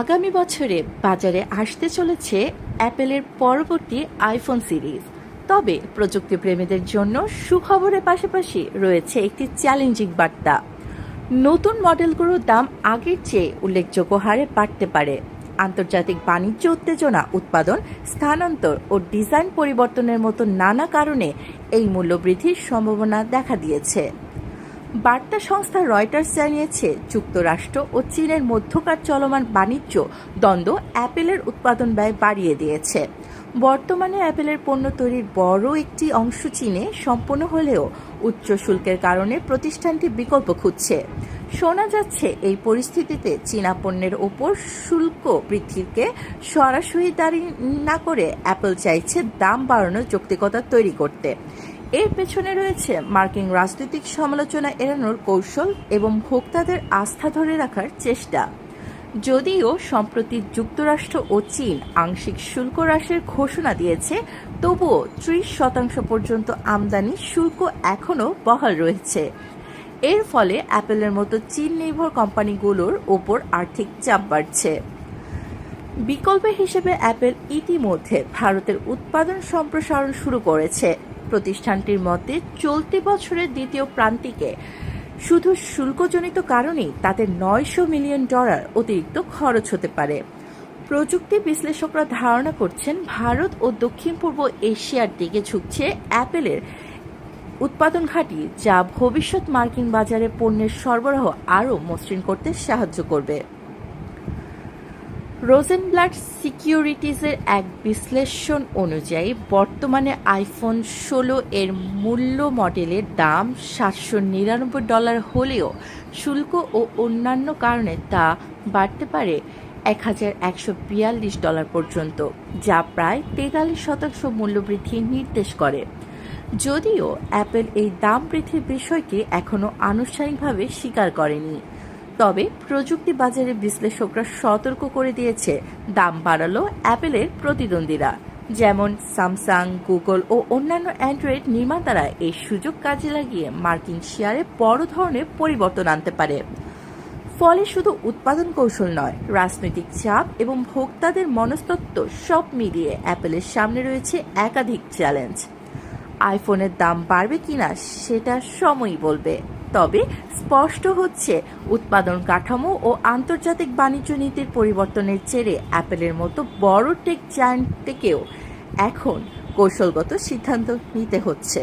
আগামী বছরে বাজারে আসতে চলেছে অ্যাপেলের পরবর্তী আইফোন সিরিজ। তবে প্রযুক্তি প্রেমীদের জন্য সুখবরের পাশাপাশি রয়েছে একটি চ্যালেঞ্জিং বার্তা। নতুন মডেলগুলোর দাম আগের চেয়ে উল্লেখযোগ্য হারে বাড়তে পারে। আন্তর্জাতিক বাণিজ্য উত্তেজনা, উৎপাদন, স্থানান্তর ও ডিজাইন পরিবর্তনের মতো নানা কারণে এই মূল্যবৃদ্ধির সম্ভাবনা দেখা দিয়েছে। বার্তা সংস্থা রয়টার্স জানিয়েছে, যুক্তরাষ্ট্র ও চীনের মধ্যকার চলমান বাণিজ্য দ্বন্দ্ব অ্যাপেলের উৎপাদন ব্যয় বাড়িয়ে দিয়েছে। বর্তমানে অ্যাপেলের পণ্য তৈরির বড় একটি অংশ চীনে সম্পন্ন হলেও উচ্চ শুল্কের কারণে প্রতিষ্ঠানটি বিকল্প খুঁজছে। শোনা যাচ্ছে, এই পরিস্থিতিতে চীনা পণ্যের ওপর শুল্ক বৃদ্ধিকে সরাসরি দাঁড়ি না করে অ্যাপল চাইছে দাম বাড়ানোর যৌক্তিকতা তৈরি করতে। এর পেছনে রয়েছে মার্কিন রাজনৈতিক সমালোচনা এড়ানোর কৌশল এবং ভোক্তাদের আস্থা ধরে রাখার চেষ্টা। যদিও সম্প্রতি যুক্তরাষ্ট্র ও চীন আংশিক শুল্ক হ্রাসের ঘোষণা দিয়েছে, তবুও ত্রিশ শতাংশ পর্যন্ত আমদানি শুল্ক এখনও বহাল রয়েছে। এর ফলে অ্যাপেলের মতো চীন নির্ভর কোম্পানিগুলোর ওপর আর্থিক চাপ বাড়ছে। বিকল্প হিসেবে অ্যাপেল ইতিমধ্যে ভারতের উৎপাদন সম্প্রসারণ শুরু করেছে। প্রতিষ্ঠানটির মতে, চলতি বছরের দ্বিতীয় প্রান্তিকে শুধু শুল্কজনিত কারণেই তাদের নয়শো মিলিয়ন ডলার অতিরিক্ত খরচ হতে পারে। প্রযুক্তি বিশ্লেষকরা ধারণা করছেন, ভারত ও দক্ষিণ পূর্ব এশিয়ার দিকে ঝুঁকছে অ্যাপেলের উৎপাদন ঘাঁটি, যা ভবিষ্যৎ মার্কিন বাজারে পণ্যের সরবরাহ আরও মসৃণ করতে সাহায্য করবে। রোজেনব্লাড সিকিউরিটিজের এক বিশ্লেষণ অনুযায়ী বর্তমানে আইফোন ষোলো এর মূল্য মডেলের দাম সাতশো নিরানব্বই ডলার হলেও শুল্ক ও অন্যান্য কারণে তা বাড়তে পারে এক হাজার একশো বিয়াল্লিশ ডলার পর্যন্ত, যা প্রায় তেতাল্লিশ শতাংশ মূল্যবৃদ্ধি নির্দেশ করে। যদিও অ্যাপেল এই দাম বৃদ্ধির বিষয়কে এখনও আনুষ্ঠানিকভাবে স্বীকার করেনি। তবে প্রযুক্তি বাজারে বিশ্লেষকরা সতর্ক করে দিয়েছে, দাম বাড়ালো অ্যাপেলের প্রতিদ্বন্দ্বীরা। যেমন স্যামসাং, গুগল ও অন্যান্য অ্যান্ড্রয়েড নির্মাতারা এই সুযোগ কাজে লাগিয়ে মার্কিন শেয়ারে বড় ধরনের পরিবর্তন আনতে পারে। ফলে শুধু উৎপাদন কৌশল নয়, রাজনৈতিক চাপ এবং ভোক্তাদের মনস্তত্ত্ব সব মিলিয়ে অ্যাপেলের সামনে রয়েছে একাধিক চ্যালেঞ্জ। আইফোনের দাম বাড়বে কিনা সেটা সময়ই বলবে। তবে স্পষ্ট হচ্ছে, উৎপাদন কাঠামো ও আন্তর্জাতিক বাণিজ্য নীতির পরিবর্তনের চেয়ে অ্যাপেলের মতো বড় টেক জায়ান্টকেও এখন কৌশলগত সিদ্ধান্ত নিতে হচ্ছে।